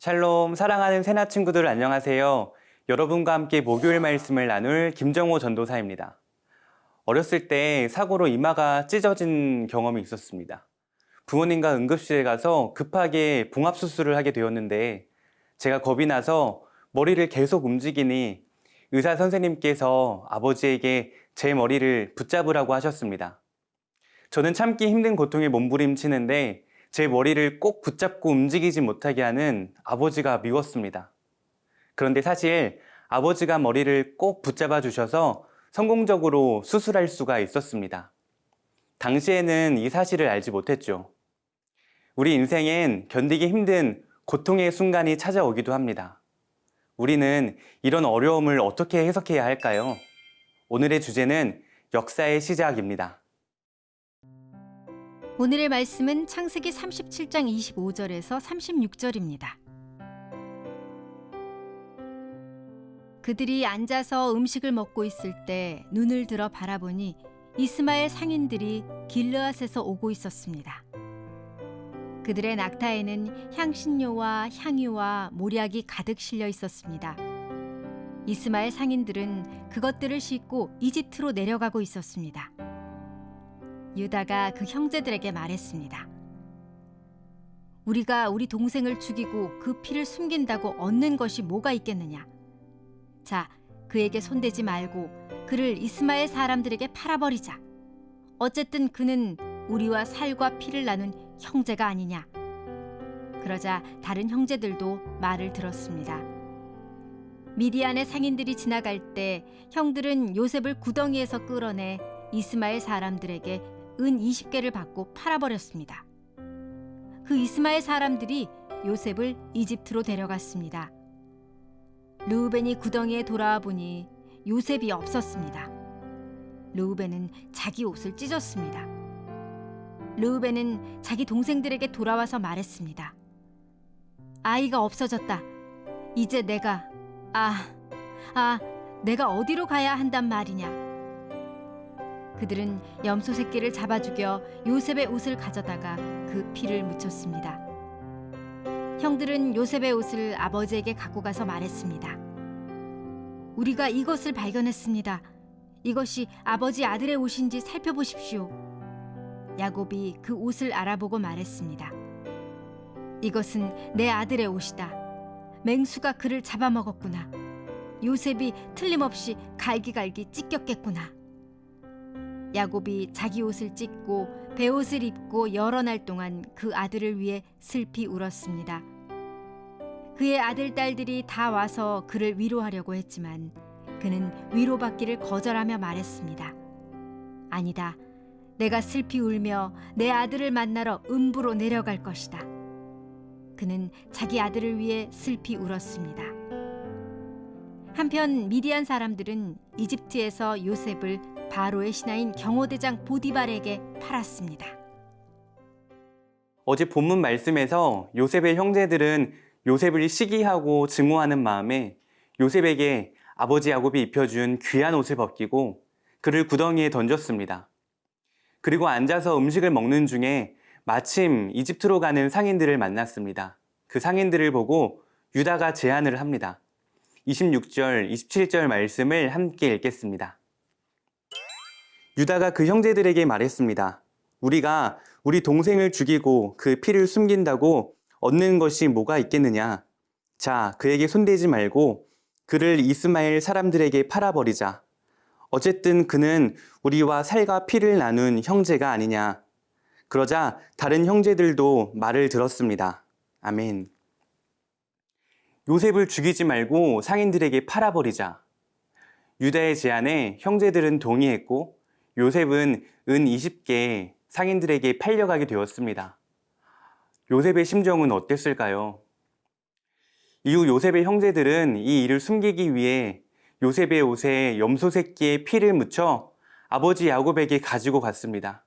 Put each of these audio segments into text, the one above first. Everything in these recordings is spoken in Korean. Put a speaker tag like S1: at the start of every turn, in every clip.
S1: 샬롬 사랑하는 세나 친구들 안녕하세요. 여러분과 함께 목요일 말씀을 나눌 김정호 전도사입니다. 어렸을 때 사고로 이마가 찢어진 경험이 있었습니다. 부모님과 응급실에 가서 급하게 봉합 수술을 하게 되었는데 제가 겁이 나서 머리를 계속 움직이니 의사 선생님께서 아버지에게 제 머리를 붙잡으라고 하셨습니다. 저는 참기 힘든 고통에 몸부림치는데 제 머리를 꼭 붙잡고 움직이지 못하게 하는 아버지가 미웠습니다. 그런데 사실 아버지가 머리를 꼭 붙잡아 주셔서 성공적으로 수술할 수가 있었습니다. 당시에는 이 사실을 알지 못했죠. 우리 인생엔 견디기 힘든 고통의 순간이 찾아오기도 합니다. 우리는 이런 어려움을 어떻게 해석해야 할까요? 오늘의 주제는 역사의 시작입니다.
S2: 오늘의 말씀은 창세기 37장 25절에서 36절입니다. 그들이 앉아서 음식을 먹고 있을 때 눈을 들어 바라보니 이스마엘 상인들이 길르앗에서 오고 있었습니다. 그들의 낙타에는 향신료와 향유와 모략이 가득 실려 있었습니다. 이스마엘 상인들은 그것들을 싣고 이집트로 내려가고 있었습니다. 유다가 그 형제들에게 말했습니다. 우리가 우리 동생을 죽이고 그 피를 숨긴다고 얻는 것이 뭐가 있겠느냐? 자, 그에게 손대지 말고 그를 이스마엘 사람들에게 팔아버리자. 어쨌든 그는 우리와 살과 피를 나눈 형제가 아니냐. 그러자 다른 형제들도 말을 들었습니다. 미디안의 상인들이 지나갈 때 형들은 요셉을 구덩이에서 끌어내 이스마엘 사람들에게 은 20개를 받고 팔아버렸습니다. 그 이스마엘 사람들이 요셉을 이집트로 데려갔습니다. 르우벤이 구덩이에 돌아와 보니 요셉이 없었습니다. 르우벤은 자기 옷을 찢었습니다. 르우벤은 자기 동생들에게 돌아와서 말했습니다. 아이가 없어졌다. 이제 내가 아, 아, 내가 어디로 가야 한단 말이냐? 그들은 염소 새끼를 잡아 죽여 요셉의 옷을 가져다가 그 피를 묻혔습니다. 형들은 요셉의 옷을 아버지에게 갖고 가서 말했습니다. 우리가 이것을 발견했습니다. 이것이 아버지 아들의 옷인지 살펴보십시오. 야곱이 그 옷을 알아보고 말했습니다. 이것은 내 아들의 옷이다. 맹수가 그를 잡아먹었구나. 요셉이 틀림없이 갈기갈기 찢겼겠구나. 야곱이 자기 옷을 찢고 베옷을 입고 여러 날 동안 그 아들을 위해 슬피 울었습니다. 그의 아들 딸들이 다 와서 그를 위로하려고 했지만 그는 위로받기를 거절하며 말했습니다. 아니다. 내가 슬피 울며 내 아들을 만나러 음부로 내려갈 것이다. 그는 자기 아들을 위해 슬피 울었습니다. 한편 미디안 사람들은 이집트에서 요셉을 바로의 신하인 경호대장 보디발에게 팔았습니다.
S1: 어제 본문 말씀에서 요셉의 형제들은 요셉을 시기하고 증오하는 마음에 요셉에게 아버지 야곱이 입혀준 귀한 옷을 벗기고 그를 구덩이에 던졌습니다. 그리고 앉아서 음식을 먹는 중에 마침 이집트로 가는 상인들을 만났습니다. 그 상인들을 보고 유다가 제안을 합니다. 26절, 27절 말씀을 함께 읽겠습니다. 유다가 그 형제들에게 말했습니다. 우리가 우리 동생을 죽이고 그 피를 숨긴다고 얻는 것이 뭐가 있겠느냐? 자, 그에게 손대지 말고 그를 이스마엘 사람들에게 팔아버리자. 어쨌든 그는 우리와 살과 피를 나눈 형제가 아니냐. 그러자 다른 형제들도 말을 들었습니다. 아멘. 요셉을 죽이지 말고 상인들에게 팔아버리자. 유다의 제안에 형제들은 동의했고 요셉은 은 20개 상인들에게 팔려가게 되었습니다. 요셉의 심정은 어땠을까요? 이후 요셉의 형제들은 이 일을 숨기기 위해 요셉의 옷에 염소 새끼의 피를 묻혀 아버지 야곱에게 가지고 갔습니다.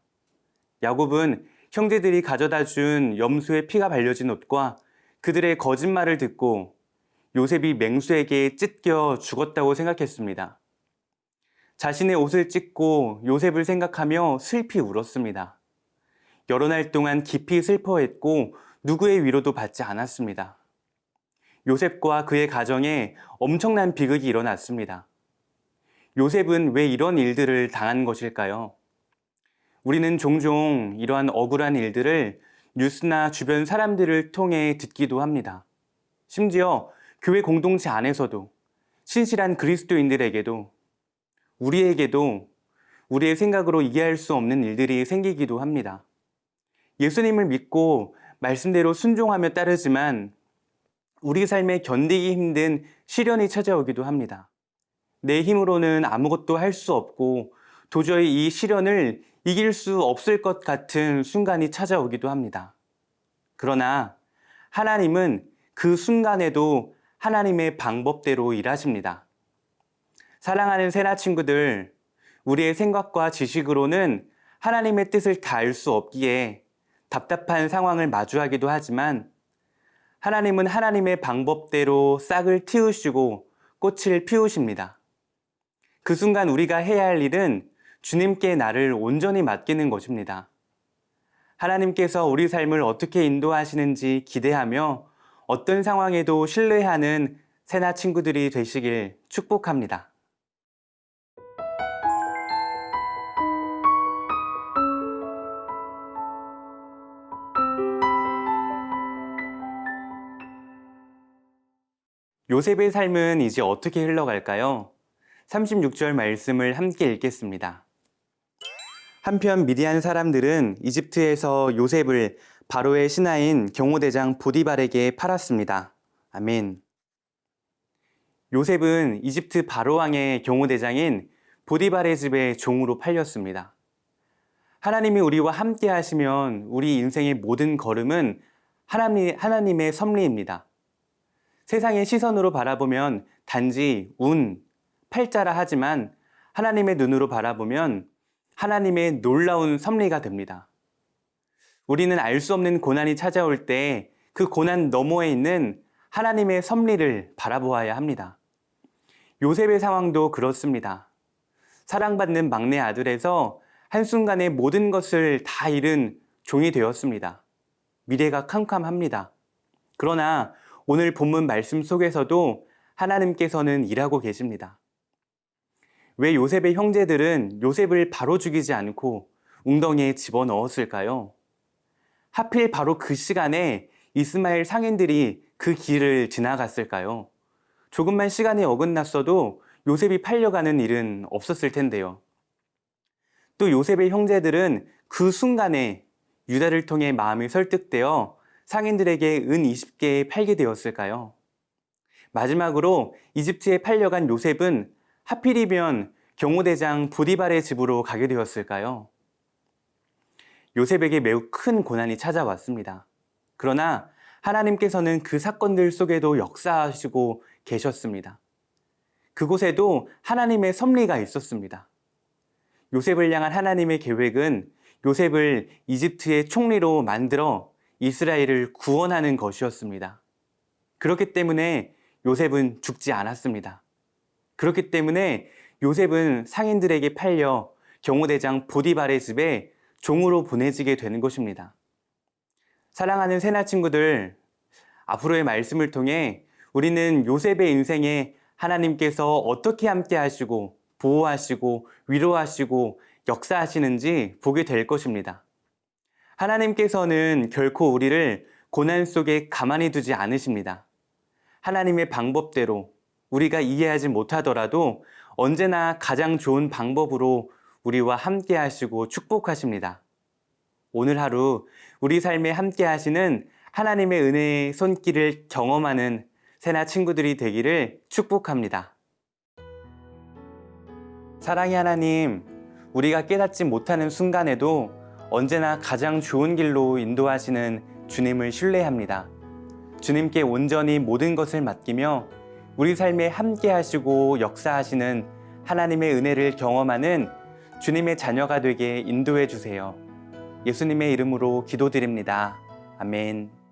S1: 야곱은 형제들이 가져다 준 염소의 피가 발려진 옷과 그들의 거짓말을 듣고 요셉이 맹수에게 찢겨 죽었다고 생각했습니다. 자신의 옷을 찢고 요셉을 생각하며 슬피 울었습니다. 여러 날 동안 깊이 슬퍼했고 누구의 위로도 받지 않았습니다. 요셉과 그의 가정에 엄청난 비극이 일어났습니다. 요셉은 왜 이런 일들을 당한 것일까요? 우리는 종종 이러한 억울한 일들을 뉴스나 주변 사람들을 통해 듣기도 합니다. 심지어 교회 공동체 안에서도 신실한 그리스도인들에게도 우리에게도 우리의 생각으로 이해할 수 없는 일들이 생기기도 합니다. 예수님을 믿고 말씀대로 순종하며 따르지만 우리 삶에 견디기 힘든 시련이 찾아오기도 합니다. 내 힘으로는 아무것도 할 수 없고 도저히 이 시련을 이길 수 없을 것 같은 순간이 찾아오기도 합니다. 그러나 하나님은 그 순간에도 하나님의 방법대로 일하십니다. 사랑하는 세나 친구들, 우리의 생각과 지식으로는 하나님의 뜻을 다 알 수 없기에 답답한 상황을 마주하기도 하지만 하나님은 하나님의 방법대로 싹을 틔우시고 꽃을 피우십니다. 그 순간 우리가 해야 할 일은 주님께 나를 온전히 맡기는 것입니다. 하나님께서 우리 삶을 어떻게 인도하시는지 기대하며 어떤 상황에도 신뢰하는 세나 친구들이 되시길 축복합니다. 요셉의 삶은 이제 어떻게 흘러갈까요? 36절 말씀을 함께 읽겠습니다. 한편 미디안 사람들은 이집트에서 요셉을 바로의 신하인 경호대장 보디발에게 팔았습니다. 아멘. 요셉은 이집트 바로왕의 경호대장인 보디발의 집에 종으로 팔렸습니다. 하나님이 우리와 함께 하시면 우리 인생의 모든 걸음은 하나님, 하나님의 섭리입니다. 세상의 시선으로 바라보면 단지 운, 팔자라 하지만 하나님의 눈으로 바라보면 하나님의 놀라운 섭리가 됩니다. 우리는 알 수 없는 고난이 찾아올 때 그 고난 너머에 있는 하나님의 섭리를 바라보아야 합니다. 요셉의 상황도 그렇습니다. 사랑받는 막내 아들에서 한순간에 모든 것을 다 잃은 종이 되었습니다. 미래가 캄캄합니다. 그러나 오늘 본문 말씀 속에서도 하나님께서는 일하고 계십니다. 왜 요셉의 형제들은 요셉을 바로 죽이지 않고 웅덩이에 집어 넣었을까요? 하필 바로 그 시간에 이스마엘 상인들이 그 길을 지나갔을까요? 조금만 시간이 어긋났어도 요셉이 팔려가는 일은 없었을 텐데요. 또 요셉의 형제들은 그 순간에 유다를 통해 마음이 설득되어 상인들에게 은 20개에 팔게 되었을까요? 마지막으로 이집트에 팔려간 요셉은 하필이면 경호대장 보디발의 집으로 가게 되었을까요? 요셉에게 매우 큰 고난이 찾아왔습니다. 그러나 하나님께서는 그 사건들 속에도 역사하시고 계셨습니다. 그곳에도 하나님의 섭리가 있었습니다. 요셉을 향한 하나님의 계획은 요셉을 이집트의 총리로 만들어 이스라엘을 구원하는 것이었습니다. 그렇기 때문에 요셉은 죽지 않았습니다. 그렇기 때문에 요셉은 상인들에게 팔려 경호대장 보디발의 집에 종으로 보내지게 되는 것입니다. 사랑하는 세나 친구들, 앞으로의 말씀을 통해 우리는 요셉의 인생에 하나님께서 어떻게 함께 하시고 보호하시고 위로하시고 역사하시는지 보게 될 것입니다. 하나님께서는 결코 우리를 고난 속에 가만히 두지 않으십니다. 하나님의 방법대로 우리가 이해하지 못하더라도 언제나 가장 좋은 방법으로 우리와 함께 하시고 축복하십니다. 오늘 하루 우리 삶에 함께 하시는 하나님의 은혜의 손길을 경험하는 새나 친구들이 되기를 축복합니다. 사랑의 하나님, 우리가 깨닫지 못하는 순간에도 언제나 가장 좋은 길로 인도하시는 주님을 신뢰합니다. 주님께 온전히 모든 것을 맡기며 우리 삶에 함께 하시고 역사하시는 하나님의 은혜를 경험하는 주님의 자녀가 되게 인도해 주세요. 예수님의 이름으로 기도드립니다. 아멘.